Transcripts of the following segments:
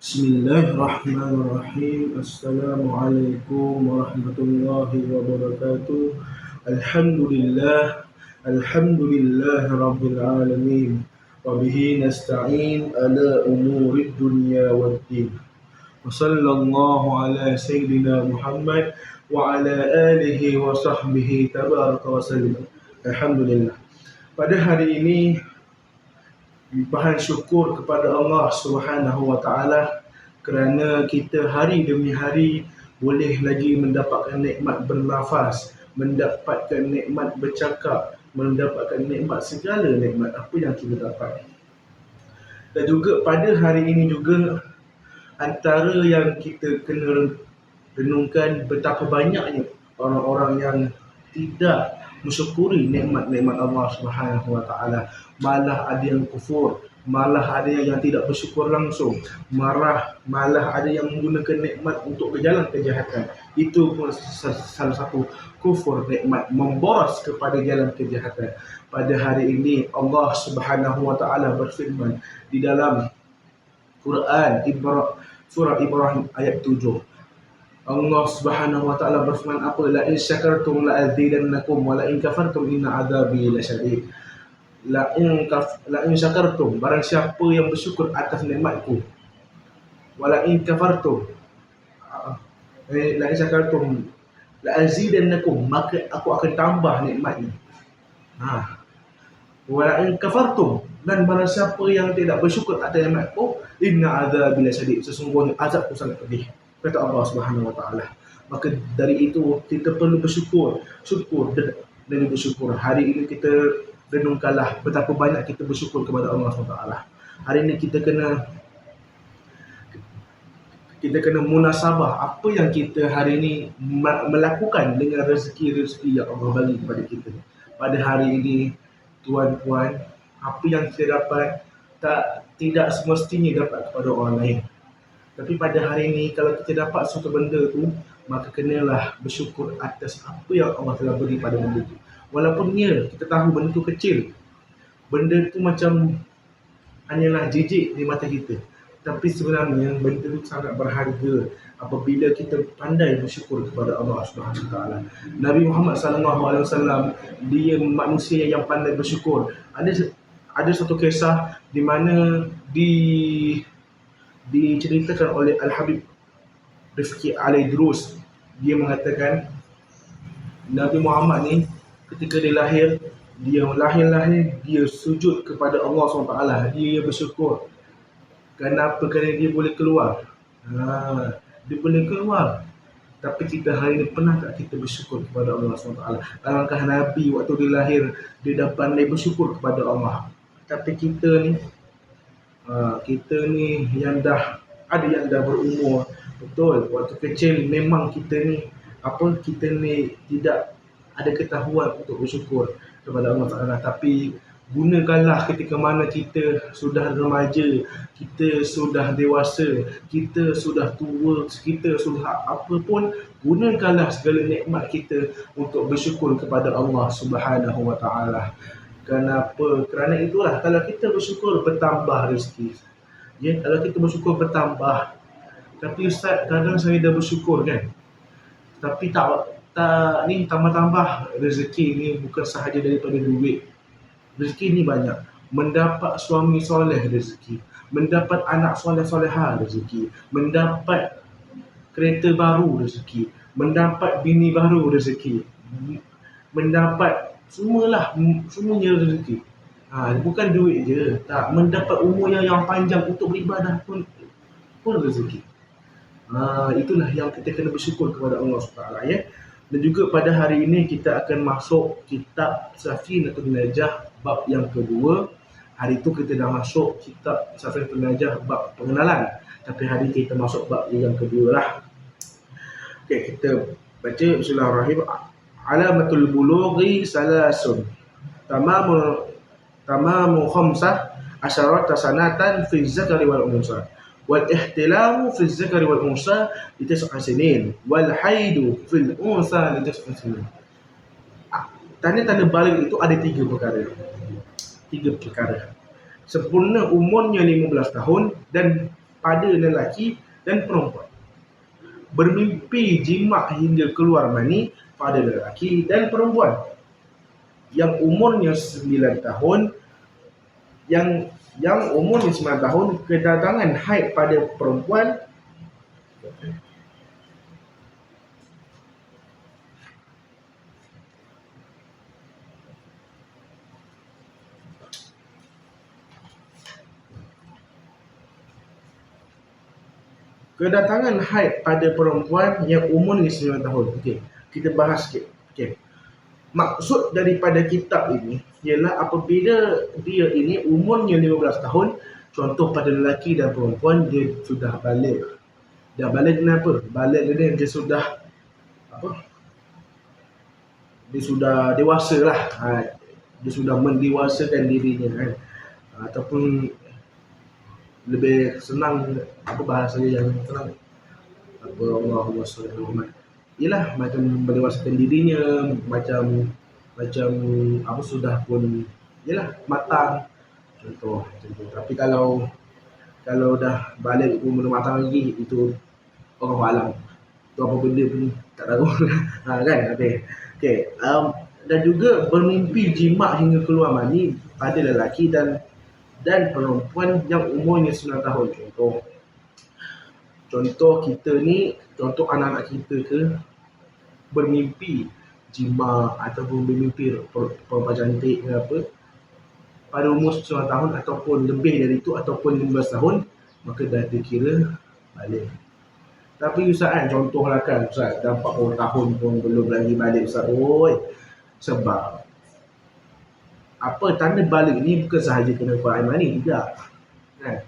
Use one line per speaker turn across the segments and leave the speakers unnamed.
Bismillahirrahmanirrahim. Assalamualaikum warahmatullahi wabarakatuh. Alhamdulillah. Alhamdulillah rabbil alamin. Wa bihi nasta'in ala umuri dunya waddin. Wa sallallahu ala sayyidina Muhammad wa ala alihi wa sahbihi tabaraka wa sallam. Alhamdulillah. Pada hari ini bahan syukur kepada Allah Subhanahu Wa Taala kerana kita hari demi hari boleh lagi mendapatkan nikmat bernafas, mendapatkan nikmat bercakap, mendapatkan nikmat segala nikmat apa yang kita dapat. Dan juga pada hari ini juga antara yang kita kena renungkan betapa banyaknya orang-orang yang tidak mensyukuri nikmat-nikmat Allah Subhanahu Wa Taala. Malah ada yang kufur, malah ada yang tidak bersyukur langsung, marah, malah ada yang menggunakan nikmat untuk berjalan kejahatan. Itu pun salah satu kufur nikmat memboros kepada jalan kejahatan. Pada hari ini Allah Subhanahu Wa Taala berfirman di dalam Quran Ibrahim surah Ibrahim ayat 7 Allah Subhanahu wa taala berfirman apa la in syakartum la azidannakum wa la in kafartum inna adzabi lasyadid la in kaf la in syakartum barang siapa yang bersyukur atas nikmatku wa la in kafartum eh, la in syakartum la azidannakum maka aku akan tambah nikmat ni ha. Wa la in kafartum dan barang siapa yang tidak bersyukur atas nikmatku inna adzabi lasyadid sesungguhnya azabku sangat pedih kata Allah Subhanahu Wa Taala. Maka dari itu kita perlu bersyukur, syukur dan, bersyukur. Hari ini kita renungkanlah betapa banyak kita bersyukur kepada Allah Subhanahu Wa Taala. Hari ini kita kena kita kena munasabah apa yang kita hari ini melakukan dengan rezeki-rezeki yang Allah bagi kepada kita. Pada hari ini, tuan-puan, apa yang kita dapat tak tidak semestinya dapat kepada orang lain. Tapi pada hari ini kalau kita dapat suatu benda tu maka kenalah bersyukur atas apa yang Allah telah beri pada benda tu. Walaupun ya kita tahu benda tu kecil. Benda tu macam hanyalah jijik di mata kita. Tapi sebenarnya benda tu sangat berharga apabila kita pandai bersyukur kepada Allah Subhanahu taala. Nabi Muhammad sallallahu alaihi wasallam dia manusia yang pandai bersyukur. Ada ada satu kisah di mana di diceritakan oleh Al-Habib Rifki Al-Idrus dia mengatakan Nabi Muhammad ni ketika dia lahir dia lahir-lahir dia sujud kepada Allah SWT. Dia bersyukur. Kenapa kerana dia boleh keluar. Ha, dia boleh keluar. Tapi kita hari ini pernah tak kita bersyukur kepada Allah SWT? Alangkah Nabi waktu dia lahir dia dah pandai bersyukur kepada Allah. Tapi kita ni Ha, kita ni yang dah ada yang dah berumur. Betul waktu kecil memang kita ni apa kita ni tidak ada ketahuan untuk bersyukur kepada Allah Taala. Tapi gunakanlah ketika mana kita sudah remaja kita sudah dewasa kita sudah tua kita sudah apa pun gunakanlah segala nikmat kita untuk bersyukur kepada Allah Subhanahu Wa Taala Kenapa? Kerana itulah kalau kita bersyukur bertambah rezeki. Ya, kalau kita bersyukur bertambah. Tapi ustaz, kadang saya dah bersyukur kan. Tapi tak tak ni tambah-tambah rezeki ni bukan sahaja daripada duit. Rezeki ni banyak. Mendapat suami soleh rezeki. Mendapat anak soleh-soleha rezeki. Mendapat kereta baru rezeki. Mendapat bini baru rezeki. Mendapat semualah semuanya rezeki ha, bukan duit je. Tak mendapat umur yang yang panjang untuk beribadah pun pun rezeki. Ha, itulah yang kita kena bersyukur kepada Allah SWT ya. Dan juga pada hari ini kita akan masuk kitab Safinatul Najah bab yang kedua. Hari itu kita dah masuk kitab Safinatul Najah bab pengenalan. Tapi hari kita masuk bab yang kedua lah. Okay, kita baca. Bismillahirrahmanirrahim alamatul bulughi salasun. Tamamu tamamu khamsah asharata sanatan fi zakari wal unsa. Wal ihtilamu fi zakari wal unsa li tis'a sinin. Wal haidu fil unsa li tis'a sinin. Tanda-tanda balik itu ada tiga perkara. Tiga perkara. Sempurna umurnya 15 tahun dan pada lelaki dan perempuan. Bermimpi jima hingga keluar mani pada lelaki dan perempuan. Yang umurnya 9 tahun yang yang umurnya 9 tahun kedatangan haid pada perempuan. Kedatangan haid pada perempuan yang umurnya 9 tahun. Okey, kita bahas sikit. Okey. Maksud daripada kitab ini ialah apabila dia ini umurnya 15 tahun, contoh pada lelaki dan perempuan dia sudah balik. Dah balik kenapa? Balik dia dia sudah apa? Dia sudah dewasa lah. Ha, dia sudah mendewasakan dirinya kan. Ataupun lebih senang apa bahasa yang senang apa Allahumma salli ialah macam mendewasakan dirinya macam macam apa sudah pun ialah matang. Contoh contoh. Tapi kalau kalau dah balik pun belum matang lagi itu orang alam itu apa benda pun tak tahu. Ha, kan? Okey okey um, dan juga bermimpi jima hingga keluar mani pada lelaki dan dan perempuan yang umurnya 9 tahun. Contoh. Contoh kita ni contoh anak-anak kita ke bermimpi jima ataupun bermimpi perempuan cantik ke apa pada umur 9 tahun ataupun lebih dari itu ataupun 15 tahun maka dah dikira balik. Tapi Ustaz kan contohlah kan Ustaz dah 40 tahun pun belum lagi balik Ustaz. Oi sebab apa tanda balik ni bukan sahaja kena Quran mani tidak kan?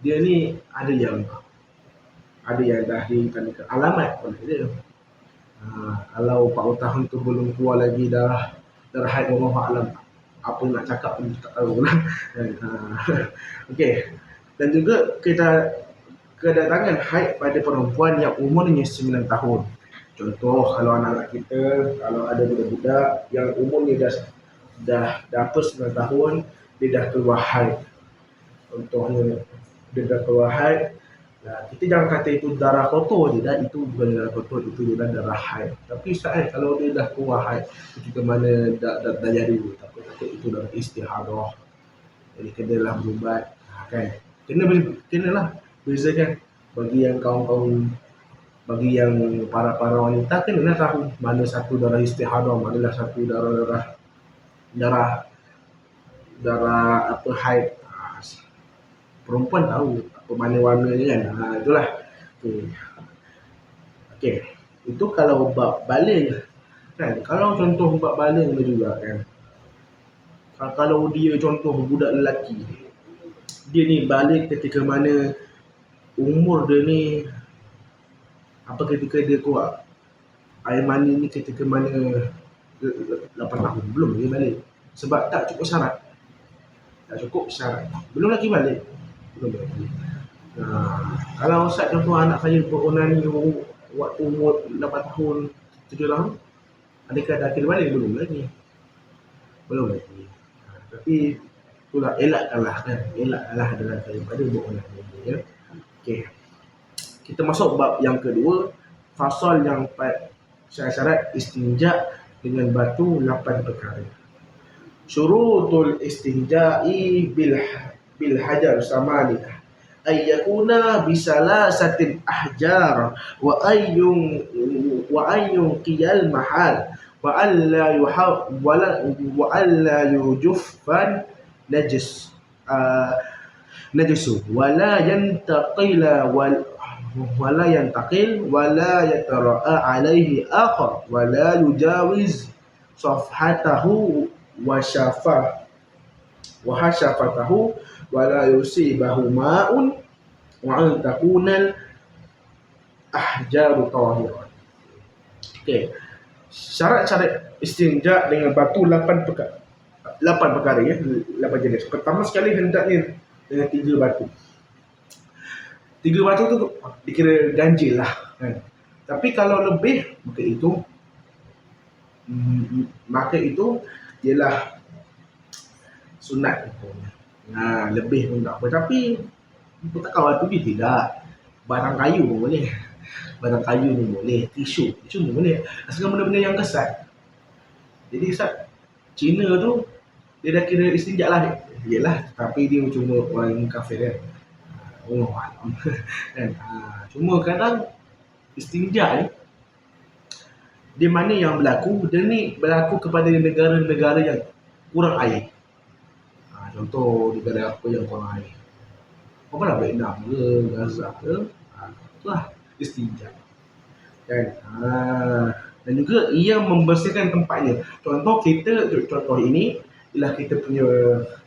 Dia ni ada yang ada yang dah ditanda alamat pun ada ha, kalau 40 tahun tu belum keluar lagi dah haid Allah alam apa nak cakap pun tak tahu lah. Ha, okey. Dan juga kita kedatangan haid pada perempuan yang umurnya 9 tahun. Contoh kalau anak-anak kita kalau ada budak-budak yang umurnya dah dah apa 9 tahun dia dah keluar haid. Contohnya dia dah keluar haid nah, kita jangan kata itu darah kotor je dah itu bukan darah kotor itu dia darah haid. Tapi saat kalau dia dah keluar haid ketika mana dah, dah, dah jadi takut takut itu darah istihadah. Jadi kena lah berubat ha, kan? Kena kena lah bezakan. Bagi yang kaum-kaum bagi yang para-para wanita kena lah tahu mana satu darah istihadah mana lah satu darah-darah darah darah apa haid. ha, perempuan tahu apa mana warnanya kan? Ha, itulah. Okey. Okey. Itu kalau bab balik kan? Kalau contoh bab balik juga kan. Kalau dia contoh budak lelaki dia ni balik ketika mana umur dia ni apa ketika dia kuat air mani ni ketika mana? 8 tahun? Belum lagi balik. Sebab tak cukup syarat. Tak cukup syarat. Belum lagi balik nah, kalau Ustaz contoh anak saya beronani waktu umur 8 tahun 7 tahun adakah dah kira balik? Belum lagi. Belum lagi. Nah, tapi itulah elakkanlah kan. Elakkanlah dengan daripada beronani ya. Okey. Kita masuk bab yang kedua fasal yang syarat-syarat istinja dengan batu lapan perkara. Syurutul istinja'i bil bil hajar samaniyah ay yakuna bi salasatin ahjar wa ayyun wa ayyun qiyal mahal wa alla yuhab wa la wa alla yujuffan najis uh, najisu wa la yantaqila wal wala yantaqil wala yatara'a alaihi akhar wala yujawiz safhatahu wa syafah wa hasyafatahu wala yusibahu ma'un wa an takunal ahjaru tahiran okey. Syarat-syarat istinja dengan batu 8 perkara 8 perkara ya 8 jenis. Pertama sekali hendaknya dengan tiga batu. Tiga batu tu dikira ganjil lah kan. Tapi kalau lebih maka itu maka itu ialah sunat Nah, lebih pun tak apa. Tapi Takkan batu dia tidak. Barang kayu pun boleh. Barang kayu pun boleh. Tisu. Tisu pun boleh. Asalkan benda-benda yang kesat. Jadi Ustaz, Cina tu dia dah kira istinjak lah. Yelah, tapi dia cuma orang kafir kan. Allah alam. kan? Ha, cuma kadang istinjak ni dia mana yang berlaku dia ni berlaku kepada negara-negara yang kurang air ha, contoh negara apa yang kurang air apa lah Vietnam ke Gaza ke? Ha, itulah istinja kan? Ha, dan juga ia membersihkan tempatnya. Contoh kita contoh ini ialah kita punya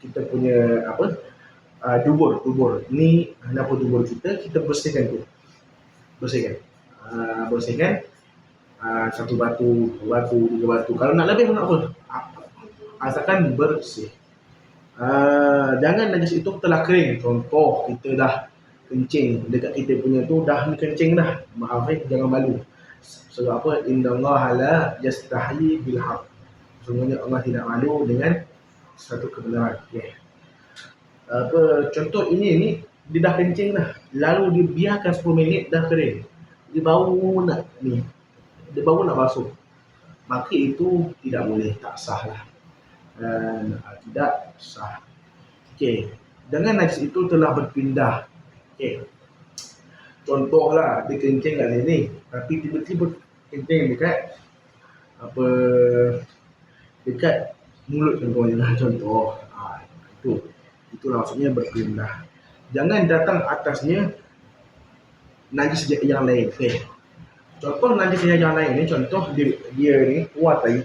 kita punya apa? Uh, dubur dubur. Ni apa dubur kita kita bersihkan tu. Bersihkan. Uh, bersihkan. Ah, satu batu, dua batu, tiga batu. Kalau nak lebih nak apa? Asalkan bersih. Uh, jangan najis itu telah kering. Contoh kita dah kencing dekat kita punya tu dah ni kencing dah. Maaf eh, jangan malu. Sebab apa? Inna Allah la yastahi bil haq. Sebenarnya Allah tidak malu dengan satu kebenaran. Okay. Apa contoh ini ni dia dah kencing dah. Lalu dibiarkan 10 minit dah kering. Dia baru nak ni dia baru nak basuh maka itu tidak boleh tak sah lah dan uh, tidak sah. Okey dengan najis itu telah berpindah. Okey. Contohlah dia kencing kat sini. Tapi tiba-tiba kencing dekat apa dekat mulut contohnya lah contoh. Ha, itu. Itulah maksudnya berpindah. Jangan datang atasnya najis yang lain okay. Contoh najis yang lain ni contoh dia, dia ni kuat tadi.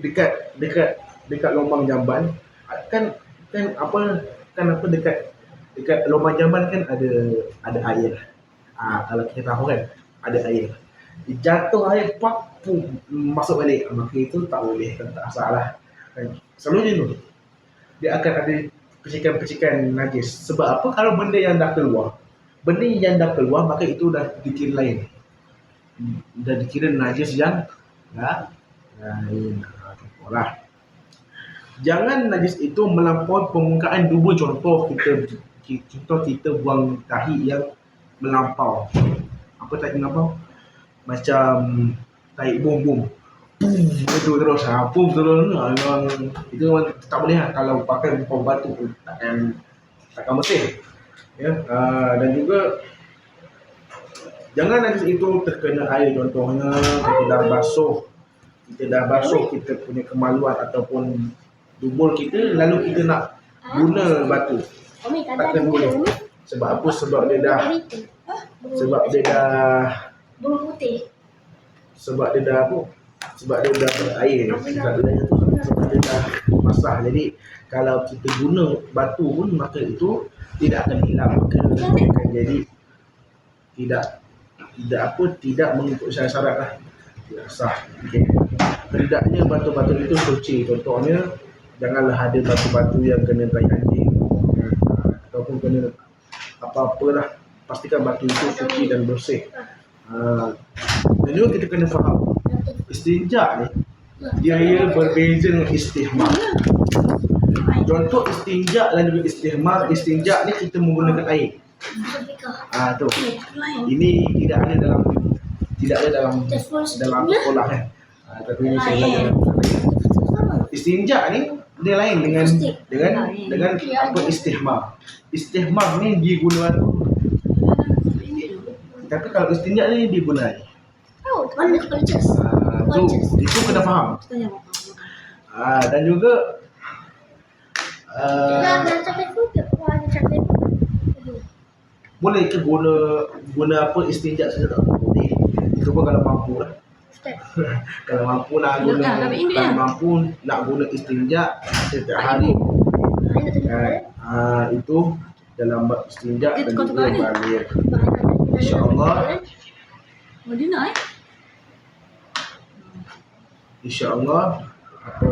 Dekat dekat dekat lubang jamban kan kan apa kan apa dekat dekat lubang jamban kan ada ada air. Ah kalau kita tahu kan ada air. Jatuh air pak pum, masuk balik maka itu tak boleh kan tak salah. Kan selalunya tu dia akan ada percikan-percikan najis. Sebab apa kalau benda yang dah keluar benda yang dah keluar maka itu dah dikira lain dah dikira najis yang dah lain lah. jangan najis itu melampaui permukaan dua contoh kita contoh kita buang tahi yang melampau. Apa tahi melampau? Macam tahi bom bom itu terus. Ha pum terus. Memang itu memang tak boleh lah kalau pakai bom batu takkan takkan bersih. Ya uh, dan juga jangan najis itu terkena air contohnya dah basuh kita dah basuh kita punya kemaluan ataupun dubur kita lalu kita nak guna batu. Takkan boleh. sebab apa? Sebab dia dah sebab dia dah sebab dia dah apa? Sebab dia dah berair sebab dia dah, sebab dia dah basah. Jadi kalau kita guna batu pun maka itu tidak akan hilang. Maka akan jadi tidak tidak apa? Tidak mengikut syarat-syarat lah. Tidak sah. Okay. Hendaknya batu-batu itu suci contohnya janganlah ada batu-batu yang kena tai anjing ataupun kena apa-apalah pastikan batu itu suci dan bersih uh, dan juga kita kena faham istinja ni dia, dia berbeza dengan istihmar Contoh istinja dan juga istihmar. Istinja ni kita menggunakan air. Ah tu. Ini tidak ada dalam tidak ada dalam dalam sekolah kan. Ah, tapi ini saya belajar Istinja ni dia lain dengan dengan dengan apa istihmar. Istihmar ni dia guna tapi kalau istinja ni dia guna air. Oh, mana Ah, tu, itu kena faham. Ah, dan juga Uh, boleh ke guna guna apa istinja saja tak boleh. Itu pun kalau mampu lah kalau mampu nak guna ya, kalau mampu nak guna istinja setiap hari. uh, uh, itu dalam bab istinja dan juga balik. Insyaallah. Madinah eh? Insyaallah apa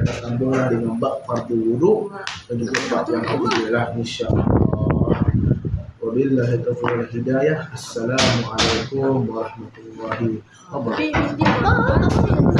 kena sambunglah dengan bab fardu wuduk dan juga bab yang ketiga lah insyaAllah wabillahi taufiq wal hidayah assalamualaikum warahmatullahi wabarakatuh